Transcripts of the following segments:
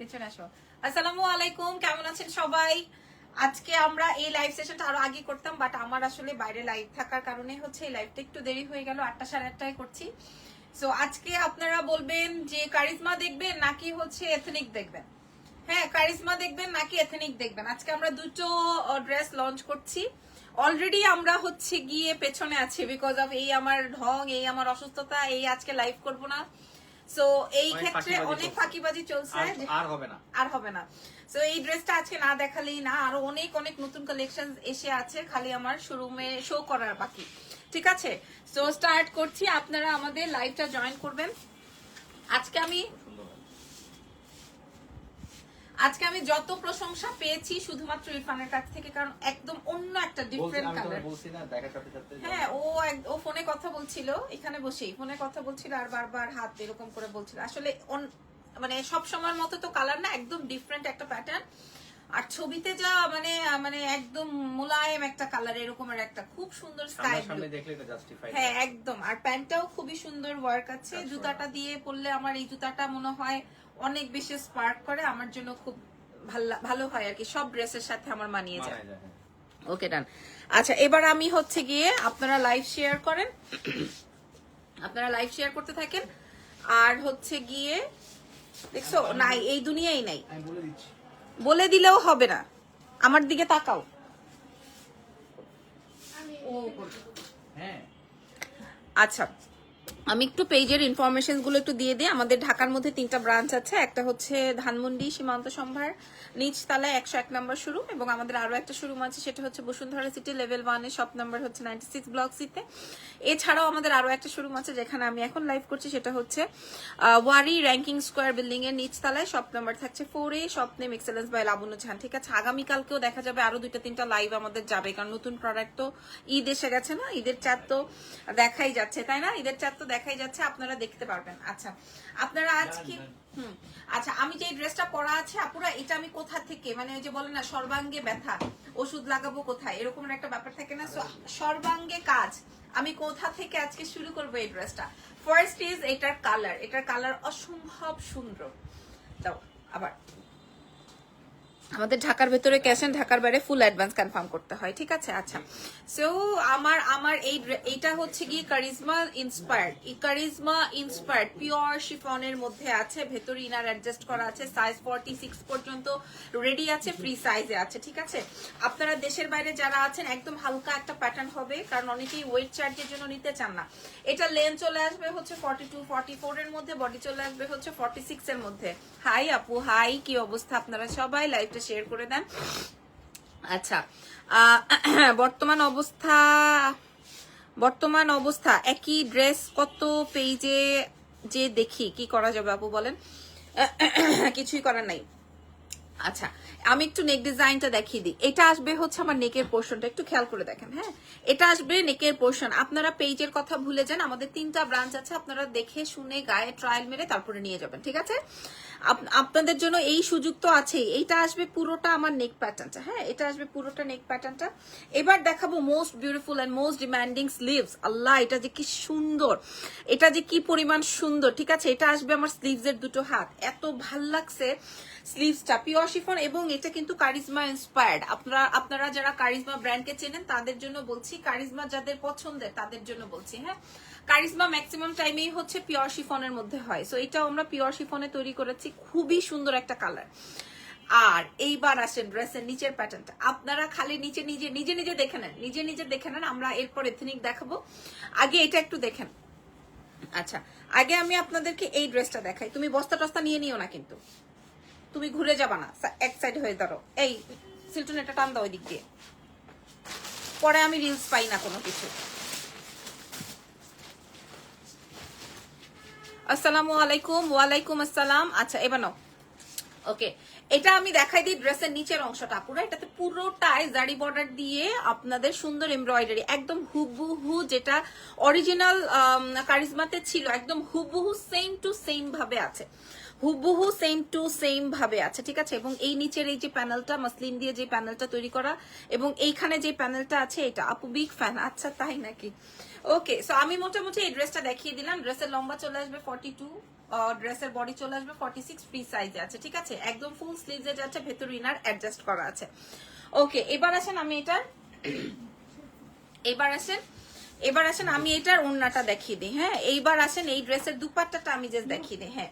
পেছনে আসো আসসালামু আলাইকুম, কেমন আছেন সবাই? আজকে আমরা এই লাইভ সেশনটা আরও আগে করতাম বাট আমার আসলে বাইরে লাইভ থাকার কারণে হচ্ছে এই লাইভটা একটু দেরি হয়ে গেল, আটটা সাড়ে আটটায় করছি। সো আজকে আপনারা বলবেন যে কারিজমা দেখবেন নাকি হচ্ছে এথনিক দেখবেন? হ্যাঁ কারিজমা দেখবেন নাকি এথনিক দেখবেন? আজকে আমরা দুটো ড্রেস লঞ্চ করছি। অলরেডি আমরা হচ্ছে গিয়ে পেছনে আছি বিকজ অফ এই আমার ঢং, এই আমার অসুস্থতা, এই আজকে লাইভ করব না। সো এই ক্ষেত্রে অনেক ফাঁকিবাজি চলছে। আর- হবে না। আর হবে না। সো এই ড্রেসটা আজকে না দেখালেই না আরও অনেক অনেক নতুন কালেকশন এসে আছে খালি আমার শোরুমে শো করার বাকি। ঠিক আছে? সো স্টার্ট করছি। আপনারা আমাদের লাইভটা জয়েন করবেন। আজকে আমি আজকে আমি যত প্রশংসা পেয়েছি শুধুমাত্র ইরফানের কাছ থেকে কারণ একদম অন্য একটা ডিফারেন্ট কালার হ্যাঁ ও ও ফোনে কথা বলছিল এখানে বসেই। ফোনে কথা বলছিল আর বারবার হাত এরকম করে বলছিল। আসলে মানে সব সময়ের মতো তো কালার না একদম ডিফারেন্ট একটা প্যাটার্ন আর ছবিতে যা মানে মানে একদম মোলায়েম একটা কালার এরকমের একটা খুব সুন্দর স্কাই ব্লু সামনে দেখলে এটা জাস্টিফাই হ্যাঁ একদম। আর প্যান্টটাও খুবই সুন্দর ওয়ার্ক আছে। জুতাটা দিয়ে পরলে আমার এই জুতাটা মনে হয় অনেক বেশি স্পার্ক করে আমার জন্য খুব ভালো- ভালো হয় আর কি। সব ড্রেসের সাথে আমার মানিয়ে যায়। হ্যাঁ। ওকে ডান। আচ্ছা এবার আমি হচ্ছে গিয়ে আপনারা লাইভ শেয়ার করেন। আপনারা লাইভ শেয়ার করতে থাকেন। আর হচ্ছে গিয়ে দেখছ? নাই এই দুনিয়াই নাই। বলে দিলেও হবে না। আমার দিকে তাকাও। ও হ্যাঁ। আচ্ছা। আমি একটু পেজের ইনফরমেশনগুলো একটু দিয়ে দিই। আমাদের ঢাকার মধ্যে তিনটা ব্রাঞ্চ আছে। একটা হচ্ছে ধানমন্ডি সীমান্ত সম্ভার নিচ তালায় একশো এক নম্বর শোরুম এবং আমাদের আরও একটা শোরুম আছে, সেটা হচ্ছে বসুন্ধরা সিটি লেভেল ওয়ানে শপ নাম্বার হচ্ছে নাইনটি সিক্স ব্লক সিতে এছাড়াও আমাদের আরও একটা শোরুম আছে, যেখানে আমি এখন লাইভ করছি, সেটা হচ্ছে ওয়ারি র্যাঙ্কিং স্কোয়ার বিল্ডিং এর নিচ তালায় শপ নাম্বার থাকছে four A shop name excellence by Labonno Jhan ঠিক আছে, আগামীকালকেও দেখা যাবে আরও দুইটা তিনটা লাইভ আমাদের যাবে, কারণ নতুন প্রোডাক্ট তো ঈদ এসে গেছে না, ঈদের চাঁদ তো দেখাই যাচ্ছে, তাই না? ঈদের চাঁদ তো দেখাই যাচ্ছে আপনারা দেখতে পারবেন। আচ্ছা আপনারা আজকে হুম আচ্ছা আমি যে ড্রেসটা পরা আছে আপুরা এটা আমি কোথা থেকে? মানে ওই যে বলে না সর্বাঙ্গে ব্যথা। ওষুধ লাগাবো কোথায়? এরকম একটা ব্যাপার থাকে না? সর্বাঙ্গে কাজ। আমি কোথা থেকে আজকে শুরু করব এই ড্রেসটা? ফার্স্ট ইজ এটার কালার এটার কালার অসম্ভব সুন্দর। দাও আবার। আমাদের ঢাকার ভেতরে ক্যাশ এন্ড ঢাকার বাইরে ফুল অ্যাডভান্স কনফার্ম করতে হয়, ঠিক আছে? আচ্ছা। সো আমার আমার এই এইটা হচ্ছে গিয়ে কারিজমা ইন্সপায়ার্ড এই কারিজমা ইন্সপায়ার্ড পিওর শিফনের মধ্যে আছে, ভেতরে ইনার অ্যাডজাস্ট করা আছে সাইজ ফর্টি সিক্স পর্যন্ত রেডি আছে ফ্রি সাইজে আছে, ঠিক আছে? আপনারা দেশের বাইরে যারা আছেন, একদম হালকা একটা প্যাটার্ন হবে, কারণ অনেকেই ওয়েট চার্জের জন্য নিতে চান না। এটা লেন চলে আসবে হচ্ছে ফর্টি টু ফর্টি ফোর এর মধ্যে বডি চলে আসবে হচ্ছে ফর্টি সিক্স এর মধ্যে। হাই আপু হাই কি অবস্থা আপনারা সবাই? লাইভটা শেয়ার করে দেন। আচ্ছা বর্তমান অবস্থা বর্তমান অবস্থা, একই ড্রেস কত পেজে যে দেখি, কি করা যাবে আপু বলেন? কিছুই করার নাই। আচ্ছা আমি একটু নেক ডিজাইনটা দেখিয়ে দিই। এটা আসবে হচ্ছে আমার নেকের পোর্শনটা একটু খেয়াল করে দেখেন হ্যাঁ? এটা আসবে নেকের পোর্শন আপনারা পেজের কথা ভুলে যান, আমাদের তিনটা ব্রাঞ্চ আছে, আপনারা দেখে, শুনে, গায়ে ট্রায়াল মেরে তারপরে নিয়ে যাবেন, ঠিক আছে? আপনাদের জন্য এই সুযোগ তো আছেই। এইটা আসবে পুরোটা আমার নেক প্যাটার্নটা হ্যাঁ? এটা আসবে পুরোটা নেক প্যাটার্নটা এবার দেখাবো most beautiful and most demanding sleeves Allah, এটা যে কি সুন্দর! এটা যে কি পরিমাণ সুন্দর, ঠিক আছে? এটা আসবে আমার স্লিভস এর দুটো হাত। এত ভালো লাগছে। স্লিভসটা পিওর শিফন এবং এটা কিন্তু কারিজমা ইন্সপায়ার্ড আপনারা আপনারা যারা কারিজমা ব্র্যান্ডকে চেনেন, তাদের জন্য বলছি কারিজমা যাদের পছন্দের, তাদের জন্য বলছি হ্যাঁ? কারিজমা ম্যাক্সিমাম টাইমেই হচ্ছে পিওর শিফনের মধ্যে হয়। সো এটাও আমরা পিওর শিফনে তৈরি করেছি, খুবই সুন্দর একটা কালার আর এইবার আসেন ড্রেসের নিচের প্যাটার্নটা আপনারা খালি নিচে, নিজে নিজে নিজে দেখে নেন, নিজে নিজে দেখে নেন, আমরা এরপর এথনিক দেখাবো। আগে এটা একটু দেখেন। আচ্ছা আগে আমি আপনাদেরকে এই ড্রেসটা দেখাই। তুমি বস্তা টস্তা নিয়ে নিও না কিন্তু। তুমি ঘুরে যাবা না। এক সাইড হয়ে ধরো। এই সিলটুন এটা টান দাও ওই দিক দিয়ে। পরে আমি রিলস পাই না কোনো কিছু। আসসালামু আলাইকুম, ওয়ালাইকুম আসসালাম। আচ্ছা এবার নাও। ওকে এটা আমি দেখাই দিই ড্রেসের নিচের অংশটা। পুরো এটাতে পুরোটাই জারি বর্ডার দিয়ে আপনাদের সুন্দর এমব্রয়ডারি একদম হুবহু যেটা অরিজিনাল কারিজমাতে ছিল, একদম হুবহু সেম টু সেম ভাবে আছে। হুবহু সেম টু সেম ভাবে আছে, ঠিক আছে? এবং এই নিচের এই যে প্যানেলটা মাসলিন দিয়ে যে প্যানেলটা তৈরি করা, এবং এইখানে যে প্যানেলটা আছে, এটা আপু বিগ ফ্যান আচ্ছা তাই নাকি? ওকে সো আমি মোটামুটি এই ড্রেসটা দেখিয়ে দিলাম। ড্রেসের লম্বা চলে আসবে ফর্টি টু ড্রেসের বডি চলে আসবে ফর্টি সিক্স ফ্রি সাইজে আছে, ঠিক আছে? একদম ফুল স্লিভসে যাচ্ছে, ভেতর ইনার অ্যাডজাস্ট করা আছে। ওকে এবার আসেন আমি এটা এবার আসেন এবার আসেন আমি এটার ওড়নাটা দেখিয়ে দিই হ্যাঁ? এইবার আসেন এই ড্রেসের দুপাট্টাটা আমি জাস্ট দেখিয়ে দিই হ্যাঁ?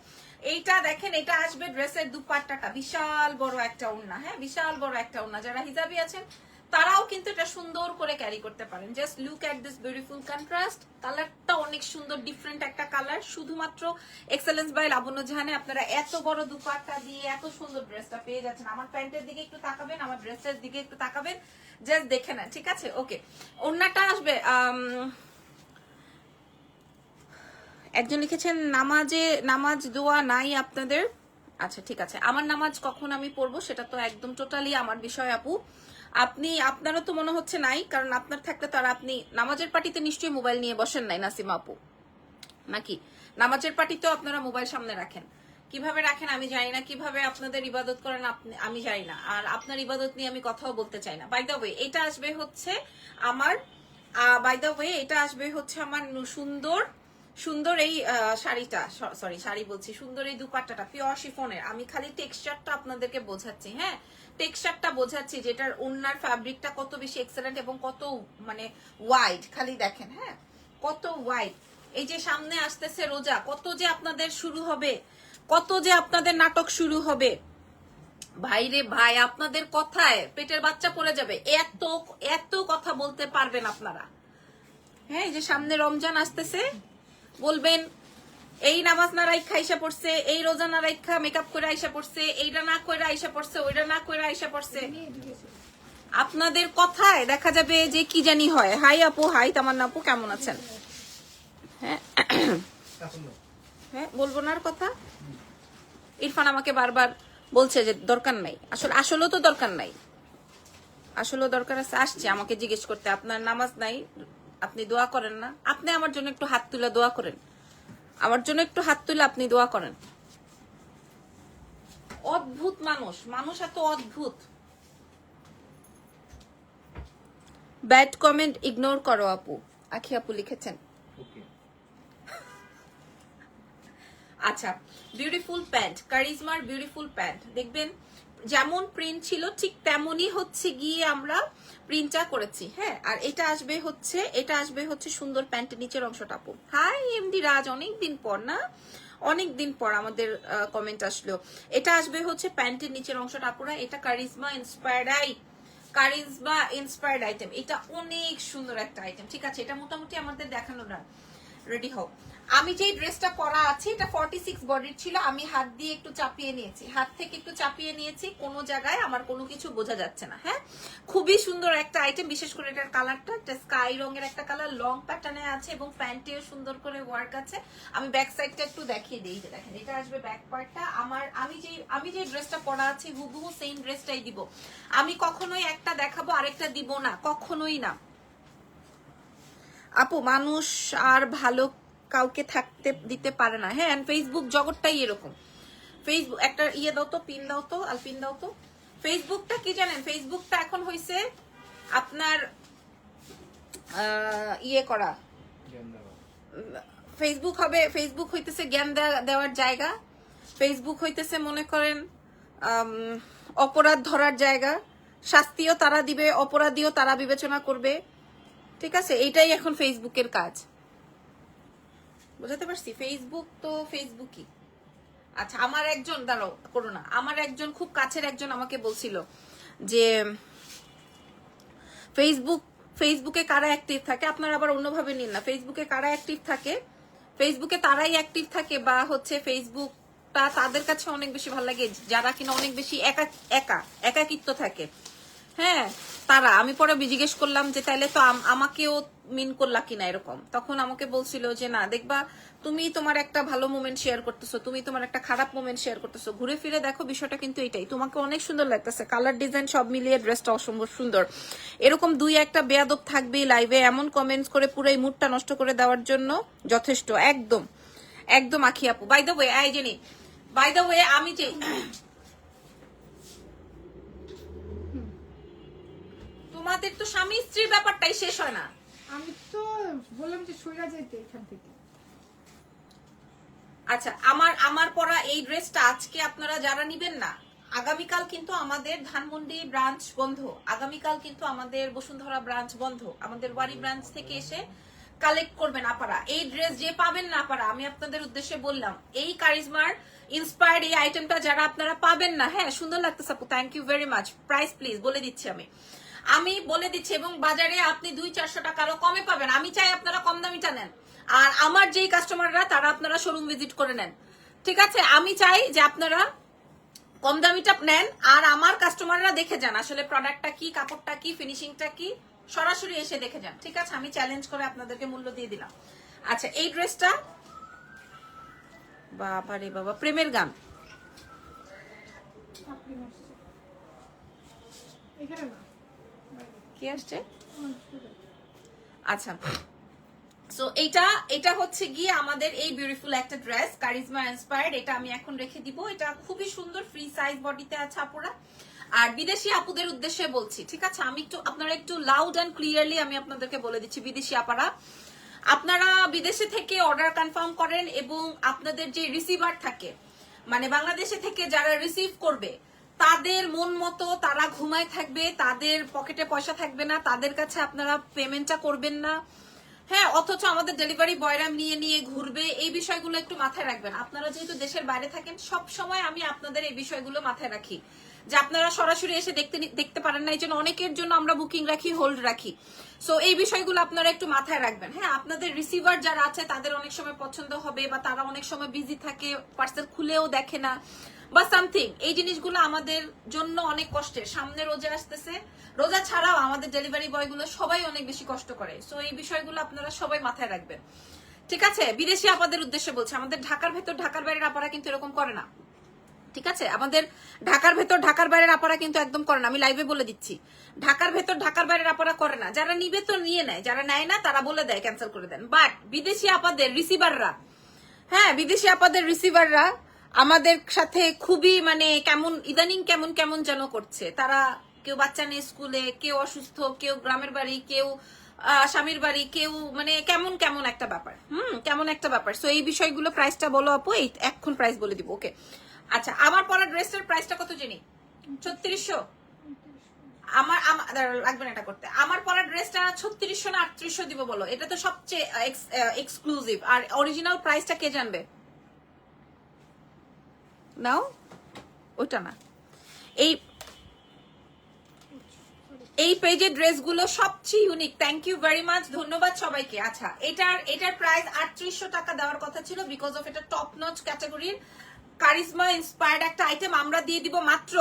এইটা দেখেন, এটা আসবে ড্রেসের দুপাট্টাটা, বিশাল বড় একটা ওড়না হ্যাঁ? বিশাল বড় একটা ওড়না। যারা হিজাবি আছেন তারাও কিন্তু এটা সুন্দর করে ক্যারি করতে পারেন। Just look at this beautiful contrast কালারটা অনেক সুন্দর ডিফারেন্ট একটা কালার শুধুমাত্র এক্সেলেন্স বাই লাবণ্য জাহানে আপনারা এত বড় দুপাট্টা দিয়ে এত সুন্দর ড্রেসটা পেয়ে যাচ্ছেন। আমার প্যান্টের দিকে একটু তাকাবেন, আমার ড্রেসের দিকে একটু তাকাবেন। জাস্ট দেখে নেন, ঠিক আছে? ওকে ওড়নাটা আসবে একজন লিখেছেন, নামাজে, নামাজ দোয়া নাই আপনাদের? আচ্ছা ঠিক আছে। আমার নামাজ কখন আমি পড়ব? সেটা তো একদম টোটালি আমার বিষয়, আপু। আপনি, আপনারও তো মনে হচ্ছে নাই, কারণ আপনার থাকলে তো আর আপনি নামাজের পার্টিতে নিশ্চয়ই মোবাইল নিয়ে বসেন নাই, নাসিমা আপু। নাকি? নামাজের পার্টিতেও আপনারা মোবাইল সামনে রাখেন। কীভাবে রাখেন আমি জানি না, কীভাবে আপনাদের ইবাদত করেন আমি জানি না। আর আপনার ইবাদত নিয়ে আমি কথাও বলতে চাই না। বাই দ্য ওয়ে এটা আসবে হচ্ছে আমার বাই দ্য ওয়ে এটা আসবে হচ্ছে আমার সুন্দর সুন্দর এই শাড়িটা সরি শাড়ি বলছি, সুন্দর এই দুপাট্টাটা পিওর শিফনের আমি খালি টেক্সচারটা আপনাদেরকে বোঝাচ্ছি হ্যাঁ? টেক্সচারটা বোঝাচ্ছি, যেটার ওনার ফ্যাব্রিকটা কত বেশি এক্সেলেন্ট এবং কত মানে ওয়াইড খালি দেখেন হ্যাঁ? কত ওয়াইড এই যে সামনে আসতেছে রোজা, কত যে আপনাদের শুরু হবে, কত যে আপনাদের নাটক শুরু হবে। ভাইরে ভাই, আপনাদের কথায় পেটের বাচ্চা পড়ে যাবে, এত এত কথা বলতে পারবেন আপনারা। হ্যাঁ এই যে সামনে রমজান আসতেছে, বলবেন এই নামাজ না রাইখা আইসা পড়ছে, এই রোজা না রাইখা মেকআপ করে আইসা পড়ছে, এইটা না করে আইসা পড়ছে, ওইটা না করে আইসা পড়ছে। আপনাদের কথায় দেখা যাবে যে কি জানি হয়। হাই আপু, হাই তামান্না আপু, কেমন আছেন? হ্যাঁ হ্যাঁ বলব না কথা? ইরফান আমাকে বারবার বলছে যে দরকার নাই। আসলে আসলেও তো দরকার নাই। আসলেও দরকার আছে, আসছে। আমাকে জিজ্ঞেস করতে, আপনার নামাজ নাই, আপনি দোয়া করেন না। আপনি আমার জন্য একটু হাত তুলে দোয়া করেন। আমার জন্য একটু হাত তুলে আপনি দোয়া করেন। অদ্ভুত মানুষ মানুষ এত অদ্ভুত। ব্যাড কমেন্ট ইগনোর করো আপু। আখি আপু লিখেছেন। আচ্ছা বিউটিফুল প্যান্ট কারিজমার বিউটিফুল প্যান্ট দেখবেন যেমন প্রিন্ট ছিল, ঠিক তেমনই হচ্ছে গিয়ে আমরা প্রিন্টটা করেছি হ্যাঁ? আর এটা আসবে হচ্ছে, এটা আসবে হচ্ছে সুন্দর প্যান্টের নিচের অংশটা, আপু। হাই এমডি রাজ অনেক দিন পর না? অনেক দিন পর আমাদের কমেন্ট আসলো। এটা আসবে হচ্ছে প্যান্টের নিচের অংশটা, আপুরা, এটা charisma inspired I charisma inspired item এটা অনেক সুন্দর একটা আইটেম ঠিক আছে? এটা মোটামুটি আমাদের দেখানো না রেডি হোক আমি যে ড্রেসটা পরা আছে, এটা ফর্টি সিক্স বডির ছিল, আমি হাত দিয়ে একটু চাপিয়ে নিয়েছি। হাত থেকে একটু চাপিয়ে নিয়েছি, কোনো জায়গায় আমার কোনো কিছু বোঝা যাচ্ছে না হ্যাঁ? খুবই সুন্দর একটা আইটেম বিশেষ করে এটার কালারটা একটা স্কাই রঙের একটা কালার লং প্যাটার্নে আছে এবং প্যান্টেও সুন্দর করে ওয়ার্ক আছে। আমি ব্যাক সাইডটা একটু দেখিয়ে দিই দেখেন, এটা আসবে ব্যাক পার্টটা আমার, আমি যে আমি যে ড্রেসটা পরা আছে, হুবহু সেম ড্রেসটাই দিব। আমি কখনোই একটা দেখাবো, আরেকটা দিব না, কখনোই না। আপু, মানুষ আর ভালো কাউকে থাকতে দিতে পারে না। হ্যাঁ ফেসবুক জগৎটাই এরকম। ফেসবুক একটা ইয়ে দাও তো পিন দাও তো আর পিন দাও তো। ফেসবুকটা কি জানেন? ফেসবুকটা এখন হয়েছে আপনার ইয়ে করা। ফেসবুক হবে ফেসবুক হইতেছে জ্ঞান দেওয়ার জায়গা। ফেসবুক হইতেছে মনে করেন অপরাধ ধরার জায়গা। শাস্তিও তারা দিবে অপরাধীও তারা বিবেচনা করবে। ঠিক আছে? এটাই এখন ফেসবুকের কাজ। বুঝাতে পারছি? ফেসবুক তো ফেসবুকই আচ্ছা আমার একজন, দাঁড়াও, করো না। আমার একজন, খুব কাছের একজন আমাকে বলছিল যে ফেসবুক ফেসবুকে কারা অ্যাক্টিভ থাকে? আপনারা আবার অন্যভাবে নিন না। ফেসবুকে কারা অ্যাক্টিভ থাকে? ফেসবুকে তারাই অ্যাক্টিভ থাকে বা হচ্ছে ফেসবুকটা তাদের কাছে অনেক বেশি ভালো লাগে, যারা কিনা অনেক বেশি একা একা, একাকিত্ব থাকে। হ্যাঁ তারা। আমি পরে জিজ্ঞেস করলাম যে, তাইলে তো আম- আমাকেও মিন করলা কিনা এরকম? তখন আমাকে বলছিল যে, না, দেখবা, তুমি তোমার একটা ভালো মোমেন্ট শেয়ার করতেছো, তুমি তোমার একটা খারাপ মোমেন্ট শেয়ার করতেছো। ঘুরে ফিরে দেখো, বিষয়টা কিন্তু এটাই। তোমাকে অনেক সুন্দর লাগতেছে। কালার ডিজাইন সব মিলিয়ে ড্রেসটা অসম্ভব সুন্দর। এরকম দুই একটা বেয়াদব থাকবে লাইভে এমন কমেন্টস করে পুরো এই মুডটা নষ্ট করে দেওয়ার জন্য যথেষ্ট। একদম। একদম আখি আপু। By the way I Jenny by the way আমি যে তোমাদের তো স্বামী স্ত্রীর ব্যাপারটাই শেষ হয় না। আমি তো বললাম যে সইরা যেতে এখান থেকে। আচ্ছা আমার আমার পরা এই ড্রেসটা আজকে আপনারা যারা নিবেন না আগামীকাল কিন্তু আমাদের ধানমন্ডি ব্রাঞ্চ বন্ধ। আগামীকাল কিন্তু আমাদের বসুন্ধরা ব্রাঞ্চ বন্ধ। আমাদের ওয়ারি ব্রাঞ্চ থেকে এসে কালেক্ট করবেন আপারা। এই ড্রেস যে পাবেন না আপারা আমি আপনাদের উদ্দেশ্যে বললাম এই কারিজমার ইন্সপায়ার্ড এই আইটেমটা যারা আপনারা পাবেন না হ্যাঁ সুন্দর লাগতেছে আপু thank you very much price please বলে দিচ্ছি আমি। আমি বলে দিচ্ছি, এবং বাজারে আপনি দুই চারশো টাকা কমে পাবেন। আমি চাই আপনারা কম দামিটা নেন। আর আমার যেই কাস্টমাররা তারা আপনারা শোরুম ভিজিট করে নেন। ঠিক আছে? আমি চাই যে আপনারা কম দামিটা নেন, আর আমার কাস্টমাররা দেখে যান আসলে প্রোডাক্টটা কি, কাপড়টা কি ফিনিশিংটা কি, সরাসরি এসে দেখে যান। ঠিক আছে? আমি চ্যালেঞ্জ করে আপনাদেরকে মূল্য দিয়ে দিলাম। আচ্ছা এই ড্রেসটা বাবা রে বাবা, প্রেমের গান। এখানে না। কি আসছে। আচ্ছা। সো এটা এটা হচ্ছে গিয়ে আমাদের এই বিউটিফুল একটা ড্রেস কারিজমা ইন্সপায়ার্ড এটা আমি এখন রেখে দিব। এটা খুবই সুন্দর ফ্রি সাইজ বডিতে আছে আপুরা। আর বিদেশি আপুদের উদ্দেশ্যে বলছি, ঠিক আছে? আমি একটু, আপনারা একটু লাউড অ্যান্ড ক্লিয়ারলি আমি আপনাদেরকে বলে দিচ্ছি, বিদেশি আপারা। আপনারা বিদেশে থেকে অর্ডার কনফার্ম করেন এবং আপনাদের যে রিসিভার থাকে মানে বাংলাদেশে থেকে যারা রিসিভ করবে তাদের মন মতো তারা ঘুমায় থাকবে, তাদের পকেটে পয়সা থাকবে না, তাদের কাছে আপনারা পেমেন্টটা করবেন না। হ্যাঁ অথচ আমাদের ডেলিভারি বয়রা নিয়ে নিয়ে ঘুরবে, এই বিষয়গুলো একটু মাথায় রাখবেন। আপনারা যেহেতু দেশের বাইরে থাকেন, সব সময় আমি আপনাদের এই বিষয়গুলো মাথায় রাখি। যে আপনারা সরাসরি এসে দেখতে দেখতে পারেন না, এই জন্য অনেকের জন্য আমরা বুকিং রাখি হোল্ড রাখি। সো এই বিষয়গুলো আপনারা একটু মাথায় রাখবেন। হ্যাঁ আপনাদের রিসিভার যারা আছে, তাদের অনেক সময় পছন্দ হবে বা তারা অনেক সময় বিজি থাকে পার্সেল খুলেও দেখে না। বা সামথিং এই জিনিসগুলো আমাদের জন্য অনেক কষ্টের। সামনে রোজা আসতেছে। রোজা ছাড়াও আমাদের ডেলিভারি বয়গুলো সবাই অনেক বেশি কষ্ট করে। সো এই বিষয়গুলো আপনারা সবাই মাথায় রাখবেন। ঠিক আছে? বিদেশি আপাদের উদ্দেশ্যে বলছে, আমাদের ঢাকার ভেতর ঢাকার বাইরের আপারা কিন্তু এরকম করে না। ঠিক আছে? আমাদের ঢাকার ভেতর ঢাকার বাইরের আপারা কিন্তু একদম করে না। আমি লাইভে বলে দিচ্ছি। ঢাকার ভেতর ঢাকার বাইরের আপারা করে না। যারা নিবে তো নিয়ে নেয়। যারা নেয় না, তারা বলে দেয় ক্যান্সেল করে দেন। বাট বিদেশি আপাদের রিসিভাররা হ্যাঁ বিদেশি আপাদের রিসিভাররা আমাদের সাথে খুবই মানে কেমন, ইদানিং কেমন কেমন যেন করছে। তারা কেউ বাচ্চা নেই স্কুলে, কেউ অসুস্থ, কেউ গ্রামের বাড়ি, কেউ স্বামীর বাড়ি, কেউ মানে কেমন কেমন একটা ব্যাপার। হুম, কেমন একটা ব্যাপার। সো এই বিষয়গুলো প্রাইসটা বলো আপু, এই এখন প্রাইস বলে দিব ওকে আচ্ছা আমার পরা ড্রেসের প্রাইসটা কত জানি? ছত্রিশশো? আমার লাগবে না এটা করতে। আমার পরা ড্রেসটা ছত্রিশশো না আটত্রিশশো দিব বলো? এটা তো সবচেয়ে এক্সক্লুসিভ আর অরিজিনাল প্রাইসটা কে জানবে? নাও, ওটা না। এই এই পেজের ড্রেসগুলো সবচেয়ে unique thank you very much ধন্যবাদ সবাইকে। আচ্ছা এটার এটার প্রাইস আটত্রিশশো টাকা দেওয়ার কথা ছিল বিকজ অফ এটা টপ নচ ক্যাটাগরির কারিজমা ইন্সপায়ার্ড একটা আইটেম আমরা দিয়ে দিব মাত্র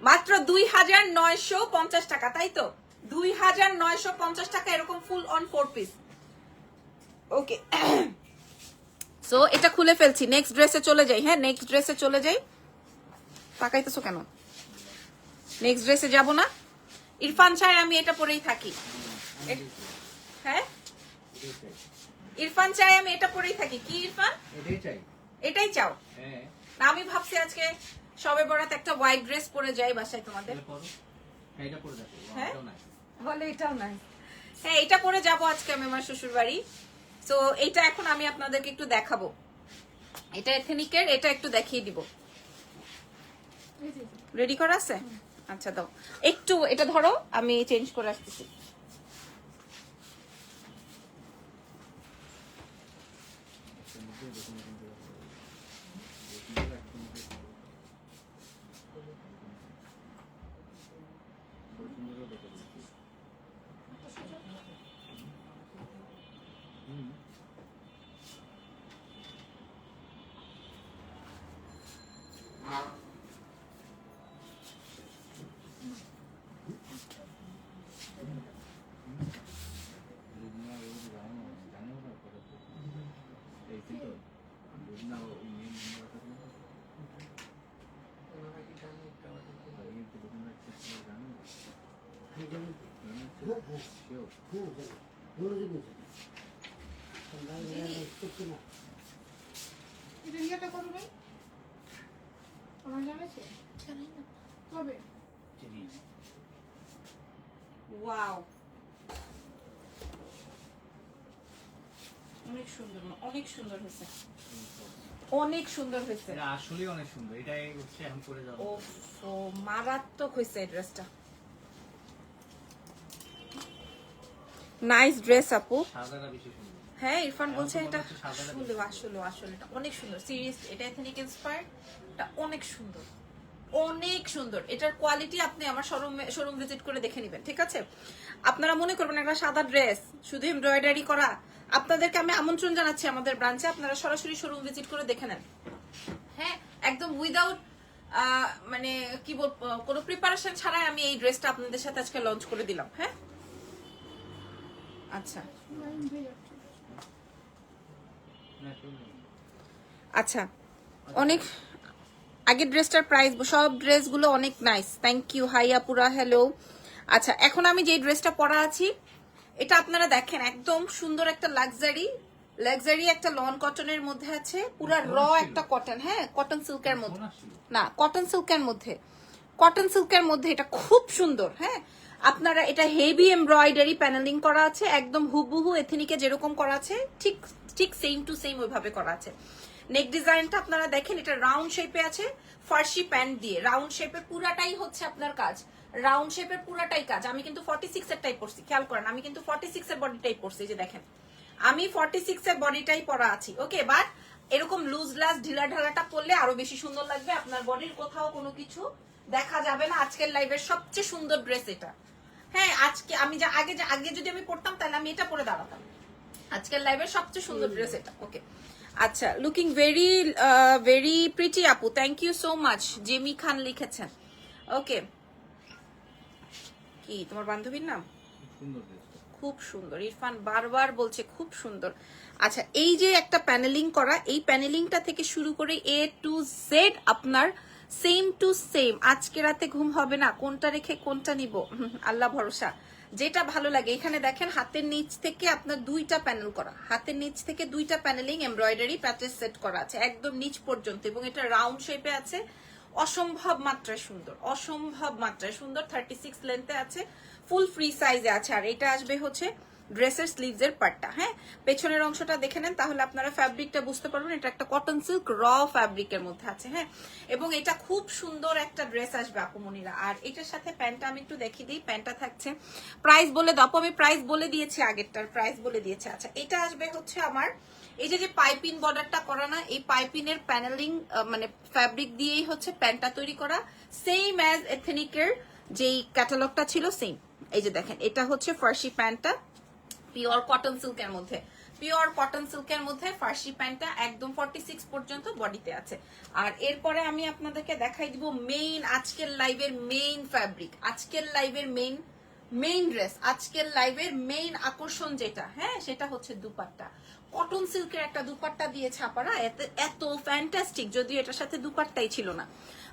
মাত্র দুই হাজার নয়শো পঞ্চাশ টাকা, তাই তো? দুই হাজার নয়শো পঞ্চাশ টাকা এরকম full on four piece okay so এটা খুলে ফেলছি। নেক্সট ড্রেসে চলে যাই। হ্যাঁ নেক্সট ড্রেসে চলে যাই। তাকাইতেছো কেন? নেক্সট ড্রেসে যাব না? ইরফান চাই আমি এটা পরেই থাকি। হ্যাঁ? ইরফান চাই আমি এটা পরেই থাকি। কি ইরফান? এটাই চাই। এটাই চাও? হ্যাঁ। না আমি ভাবছি আজকে সবে বরাত একটা হোয়াইট ড্রেস পরে যাই বাসায় তোমাদের। হ্যাঁ, এটা করে দেখো হ্যাঁ? বলে এটাও নাই হ্যাঁ এটা পরে যাব আজকে আমি আমার শ্বশুর বাড়ি তো এটা এখন আমি আপনাদেরকে একটু দেখাবো। এটা এথেনিকের এটা একটু দেখিয়ে দিব। রেডি করা আছে? আচ্ছা দাও। একটু এটা ধরো আমি চেঞ্জ করে আসতেছি। এটা ইয়েটা কবে মানে অনেক সুন্দর হয়েছে। অনেক সুন্দর হয়েছে। আসলে অনেক সুন্দর। এটাই হচ্ছে মারাত্মক হয়েছে এই ড্রেসটা। নাইস ড্রেস আপু সাদাটা বেশি সুন্দর। হ্যাঁ ইরফান আমার বলছে এটা আসলে আসলে আসলে এটা অনেক সুন্দর। সিরিয়াস এটা এথনিক ইন্সপায়ার্ড এটা অনেক সুন্দর। অনেক সুন্দর। এটার কোয়ালিটি আপনি আমার শোরুম শোরুম ভিজিট করে দেখে নেবেন ঠিক আছে? আপনারা মনে করবেন একটা সাদা ড্রেস শুধু এমব্রয়ডারি করা। আপনাদেরকে আমি আমন্ত্রণ জানাচ্ছি আমাদের ব্রাঞ্চে আপনারা সরাসরি শোরুম ভিজিট করে দেখে নেন। হ্যাঁ একদম উইদাউট মানে কি বল কোনো প্রিপারেশন ছাড়াই আমি এই ড্রেসটা আপনাদের সাথে আজকে লঞ্চ করে দিলাম হ্যাঁ? আচ্ছা লাইন হয়ে যাচ্ছে না, সুন্দর। আচ্ছা অনেক আগের ড্রেসটার প্রাইস সব ড্রেসগুলো অনেক নাইস থ্যাংক ইউ হাই আপুরা হ্যালো আচ্ছা এখন আমি যে ড্রেসটা পরা আছি এটা আপনারা দেখেন একদম সুন্দর একটা লাক্সারি লাক্সারি একটা লন কটনের মধ্যে আছে পুরো র একটা কটন হ্যাঁ কটন সিল্কের মধ্যে। না কটন সিল্কের মধ্যে। কটন সিল্কের মধ্যে এটা খুব সুন্দর হ্যাঁ। আপনারা এটা হেভি এমব্রয়ডারি প্যানেলিং করা আছে একদম হুবহু এথেনিকে যেরকম করা আছে ঠিক ঠিক সেম টু সেম ওইভাবে করা আছে। নেক ডিজাইনটা আপনারা দেখেন, এটা রাউন্ড শেপে আছে, ফার্সি প্যান্ট দিয়ে। রাউন্ড শেপের পুরাটাই হচ্ছে আপনার কাজ। রাউন্ড শেপের পুরাটাই কাজ। আমি কিন্তু ফর্টি সিক্স এর টাইপ পড়ছি খেয়াল করেন, আমি কিন্তু ফর্টি সিক্স এর বডি টাইপ পড়ছি যে দেখেন। আমি ফর্টি সিক্স এর বডিটাই পরা আছি ওকে বাট এরকম লুজ লাস ঢিলা ঢালাটা পরলে আরও বেশি সুন্দর লাগবে, আপনার বডির কোথাও কোনো কিছু দেখা যাবে না। আজকের লাইভের সবচেয়ে সুন্দর ড্রেস এটা। হ্যাঁ আজকে আমি যা, আগে আগে যদি আমি পড়তাম তাহলে আমি এটা পরে দাঁড়াতাম। আজকের লাইভের সবচেয়ে সুন্দর ড্রেস এটা ওকে আচ্ছা লুকিং ভেরি ভেরি প্রিটি আপু thank you so much Jemi Khan লিখেছেন ওকে কি তোমার বান্ধবীর নাম? খুব সুন্দর ইরফান বারবার বলছে খুব সুন্দর। আচ্ছা এই যে একটা প্যানেলিং করা এই প্যানেলিংটা থেকে শুরু করে এ টু জেড আপনার সেম টু সেম আজকে রাতে ঘুম হবে না কোনটা রেখে কোনটা নিব? হুম, আল্লাহ ভরসা। যেটা ভালো লাগে। এখানে দেখেন হাতের নিচ থেকে আপনার দুইটা প্যানেল করা। হাতের নিচ থেকে দুইটা প্যানেলিং এমব্রয়ডারি প্যাচেস সেট করা আছে, একদম নিচ পর্যন্ত এবং এটা রাউন্ড শেপে আছে। অসম্ভব মাত্রায় সুন্দর, অসম্ভব মাত্রায় সুন্দর। থার্টি সিক্স লেন্থে আছে ফুল ফ্রি সাইজে আছে। আর এটা আসবে হচ্ছে ড্রেসের স্লিভস এর পার্টটা হ্যাঁ? পেছনের অংশটা দেখে নেন, তাহলে আপনারা ফ্যাব্রিকটা বুঝতে পারবেন, এটা একটা কটন সিল্ক র ফ্যাব্রিকের মধ্যে আছে হ্যাঁ? এবং এটা খুব সুন্দর একটা ড্রেস আসবে আপুমনিরা আর এটার সাথে প্যান্টটা আমি একটু দেখিয়ে দিই, প্যান্টটা থাকছে প্রাইস বলে দাও আমি প্রাইস বলে দিয়েছি আগেরটার প্রাইস বলে দিয়েছি। আচ্ছা এটা আসবে হচ্ছে আমার, এই যে যে পাইপিং বর্ডারটা করা না, এই পাইপিনের প্যানেলিং মানে ফ্যাব্রিক দিয়েই হচ্ছে প্যান্টটা তৈরি করা সেম অ্যাজ এথেনিকের যেই ক্যাটালগটা ছিল সেম এই যে দেখেন, এটা হচ্ছে ফার্সি প্যান্টটা পিওর কটন সিল্কের মধ্যে। পিওর কটন সিল্কের মধ্যে ফার্সি প্যান্টটা একদম ফর্টি সিক্স পর্যন্ত বডিতে আছে। আর এরপরে আমি আপনাদেরকে দেখাই দিব মেইন আজকের লাইভের মেইন ফ্যাব্রিক আজকের লাইভের মেইন মেইন ড্রেস আজকের লাইভের মেইন আকর্ষণ যেটা হ্যাঁ সেটা হচ্ছে দুপাট্টা। কটন সিল্কের একটা দুপাট্টা দিয়ে ছাপারা, এত- ফ্যান্টাস্টিক যদিও এটার সাথে দুপাট্টাই ছিল না।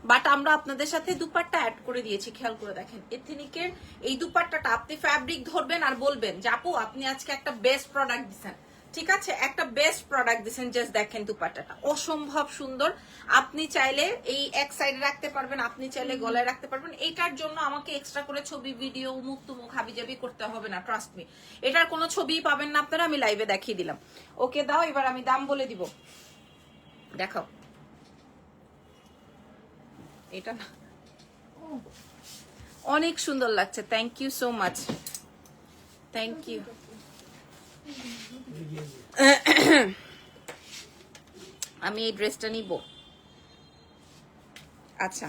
বাট আমরা আপনাদের সাথে দুপাট্টা অ্যাড করে দিয়েছি, খেয়াল করে দেখেন। এথেনিকের এই দুপাট্টাটা, আপনি ফ্যাব্রিক ধরবেন আর বলবেন যে, আপু, আপনি আজকে একটা বেস্ট প্রোডাক্ট দিচ্ছেন ঠিক আছে? একটা বেস্ট প্রোডাক্ট দিচ্ছেন জাস্ট দেখেন দুপাট্টাটা। অসম্ভব সুন্দর। আপনি চাইলে এই এক সাইডে রাখতে পারবেন আপনি চাইলে গলায় রাখতে পারবেন। এইটার জন্য আমাকে এক্সট্রা করে ছবি ভিডিও মুখ তুমুখ হাবিজাবি করতে হবে না ট্রাস্ট মি এটার কোনো ছবি পাবেন না আপনারা আমি লাইভে দেখিয়ে দিলাম। ওকে দাও এবার আমি দাম বলে দিব। দেখাও। এটা না। অনেক সুন্দর লাগছে। Thank you so much thank you আমি এই ড্রেসটা নিব। আচ্ছা।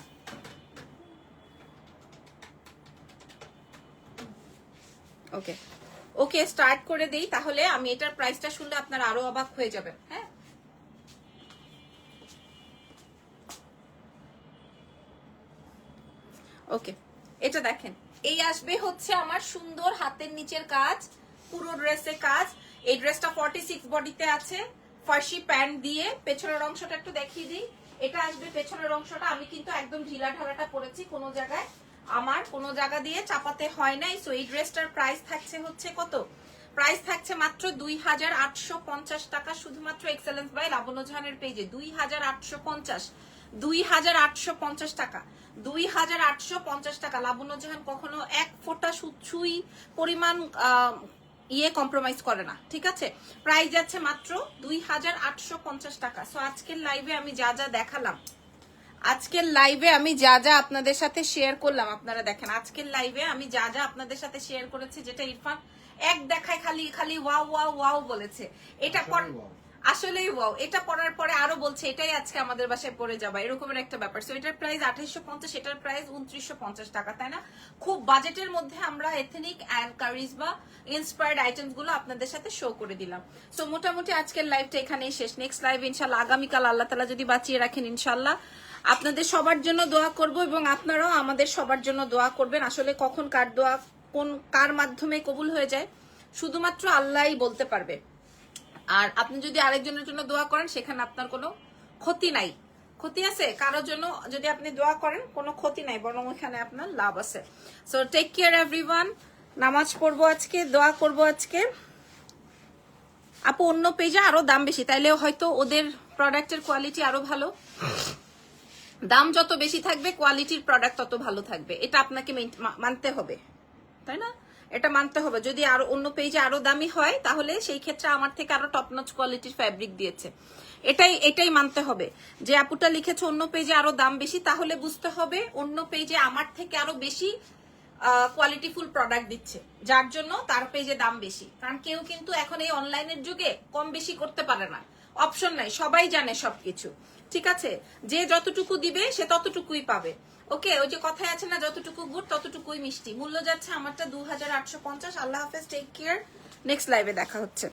ওকে। ওকে স্টার্ট করে দেই, তাহলে আমি এটার প্রাইসটা শুনলে আপনার আরও অবাক হয়ে যাবেন হ্যাঁ? ওকে, এটা দেখেন। এই আসবে হচ্ছে আমার সুন্দর হাতের নিচের কাজ। পুরো ড্রেসের কাজ। এই ড্রেসটা ফর্টি সিক্স বডিতে আছে। ফার্সি প্যান্ট দিয়ে পেছনের অংশটা একটু দেখিয়ে দিই। এটা আসবে পেছনের অংশটা। আমি কিন্তু একদম ঢিলা ঢালাটা পরেছি কোনো জায়গায়। আমার কোনো জায়গা দিয়ে চাপাতে হয় নাই। সো এই ড্রেসটার প্রাইস থাকছে হচ্ছে কত? প্রাইস থাকছে মাত্র দুই হাজার আটশো পঞ্চাশ টাকা। শুধুমাত্র এক্সেলেন্স বাই লাবণ্য জাহানের পেজে দুই হাজার আটশো পঞ্চাশ। দুই হাজার আটশো পঞ্চাশ টাকা। দুই হাজার আটশো পঞ্চাশ টাকা। লাবণ্য জাহান কখনো এক ফোঁটা সুই পরিমাণ ইয়ে কম্প্রোমাইজ করে না ঠিক আছে? প্রাইস যাচ্ছে মাত্র দুই হাজার আটশো পঞ্চাশ টাকা। সো আজকের লাইভে আমি যা যা দেখালাম আজকের লাইভে আমি যা যা আপনাদের সাথে শেয়ার করলাম আপনারা দেখেন আজকের লাইভে আমি যা যা আপনাদের সাথে শেয়ার করেছি যেটা ইরফান এক দেখায় খালি খালি ওয়াও ওয়াও ওয়াও বলেছে। এটা আসলেই। ওয়াও এটা পড়ার পরে আরও বলছে, এটাই আজকে আমাদের বাসায় পড়ে যাবা। এরকমের একটা ব্যাপার। সো এটার প্রাইস আঠাইশো পঞ্চাশ, এটার প্রাইস উনত্রিশশো পঞ্চাশ টাকা, তাই না? খুব বাজেটের মধ্যে আমরা এথেনিক অ্যান্ড কারিজমা ইন্সপায়ার্ড আইটেমসগুলো আপনাদের সাথে শো করে দিলাম। সো মোটামুটি আজকের লাইভটা এখানেই শেষ। নেক্সট লাইভ ইনশাল্লাহ আগামীকাল আল্লাহ তালা যদি বাঁচিয়ে রাখেন ইনশাল্লাহ আপনাদের সবার জন্য দোয়া করব এবং আপনারাও আমাদের সবার জন্য দোয়া করবেন। আসলে কখন কার দোয়া, কোন, কার মাধ্যমে কবুল হয়ে যায়, শুধুমাত্র আল্লাহই বলতে পারবে। আর আপনি যদি আরেকজনের জন্য দোয়া করেন, সেখানে আপনার কোনো ক্ষতি নাই। ক্ষতি আছে কারোর জন্য যদি আপনি দোয়া করেন, কোনো ক্ষতি নাই, বরং ওখানে আপনার লাভ আছে। সো টেক কেয়ার এভরিওয়ান নামাজ পড়ব আজকে, দোয়া করব আজকে। আপু, অন্য পেজে আরও দাম বেশি, তাইলে হয়তো ওদের প্রোডাক্টের কোয়ালিটি আরও ভালো। দাম যত বেশি থাকবে কোয়ালিটির প্রোডাক্ট তত ভালো থাকবে। এটা আপনাকে মানতে হবে। তাই না? এটা মানতে হবে। যদি আরও অন্য পেজে আরও দামি হয়, তাহলে সেই ক্ষেত্রে আমার থেকে আরও টপ নচ কোয়ালিটির ফ্যাব্রিক দিয়েছে। এটাই এটাই মানতে হবে। যে আপুটা লিখেছে অন্য পেজে আরও দাম বেশি, তাহলে বুঝতে হবে অন্য পেজে আমার থেকে আরও বেশি কোয়ালিটিফুল প্রোডাক্ট দিচ্ছে। যার জন্য তার পেজে দাম বেশি। কারণ কেউ কিন্তু এখন এই অনলাইনের যুগে কম বেশি করতে পারে না। অপশন নাই, সবাই জানে সবকিছু। ঠিক আছে? যে যতটুকু দিবে, সে ততটুকুই পাবে। ওকে, ওই যে কথায় আছে না, যতটুকু গুড়, ততটুকুই মিষ্টি। মূল্য যাচ্ছে আমারটা দু হাজার আটশো পঞ্চাশ। আল্লাহ হাফেজ টেক কেয়ার নেক্সট লাইভে দেখা হচ্ছে।